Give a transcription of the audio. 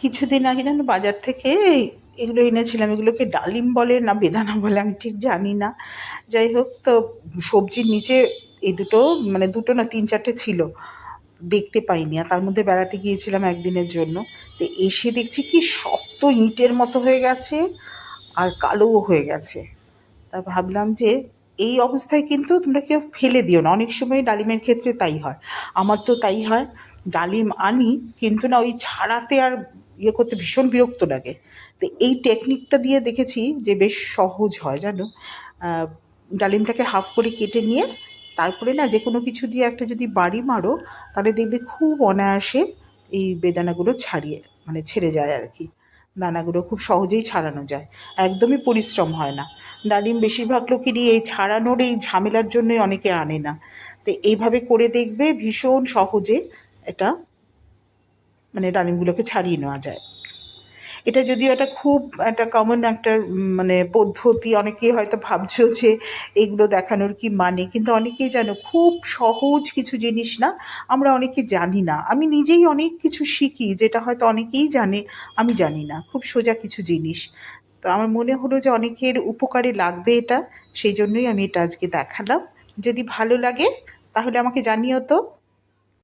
কিছুদিন আগে যেন বাজার থেকে এগুলো এনেছিলাম, এগুলোকে ডালিম বলে না বেদানা বলে আমি ঠিক জানি না। যাই হোক, তো সবজির নিচে এই দুটো মানে দুটো না তিন চারটে ছিল, দেখতে পাইনি। আর তার মধ্যে বেড়াতে গিয়েছিলাম একদিনের জন্য। তো এসে দেখছি কি শক্ত ইঁটের মতো হয়ে গেছে আর কালোও হয়ে গেছে। তা ভাবলাম যে এই অবস্থায় কিন্তু তোমরা কেউ ফেলে দিও না। অনেক সময় ডালিমের ক্ষেত্রে তাই হয়। আমার তো তাই হয়। ডালিম আনি, কিন্তু না ওই ছাড়াতে আর ইয়ে করতে ভীষণ বিরক্ত লাগে। তো এই টেকনিকটা দিয়ে দেখেছি যে বেশ সহজ হয়, জানো? ডালিমটাকে হাফ করে কেটে নিয়ে তারপরে না যে কোনো কিছু দিয়ে একটা যদি বাড়ি মারো, তাহলে দেখবে খুব অনায়াসে এই বেদানাগুলো ছাড়িয়ে মানে ছেড়ে যায় আর কি। দানাগুলো খুব সহজেই ছাড়ানো যায়। একদমই পরিশ্রম হয় না। ডালিম বেশিরভাগ লোকেরই এই ছাড়ানোর এই ঝামেলার জন্যই অনেকে আনে না। তো এইভাবে করে দেখবে ভীষণ সহজে এটা মানে ডালিমগুলোকে ছাড়িয়ে নেওয়া যায়। এটা যদিও একটা খুব একটা কমন একটা মানে পদ্ধতি, অনেকেই হয়তো ভাবছ যে এগুলো দেখানোর কি মানে কিন্তু অনেকেই জানো খুব সহজ কিছু জিনিস না, আমরা অনেকে জানি না। আমি নিজেই অনেক কিছু শিখি যেটা হয়তো অনেকেই জানে, আমি জানি না, খুব সোজা কিছু জিনিস। তো আমার মনে হলো যে অনেকের উপকারে লাগবে এটা, সেই জন্যই আমি এটা আজকে দেখালাম। যদি ভালো লাগে তাহলে আমাকে জানিও তো।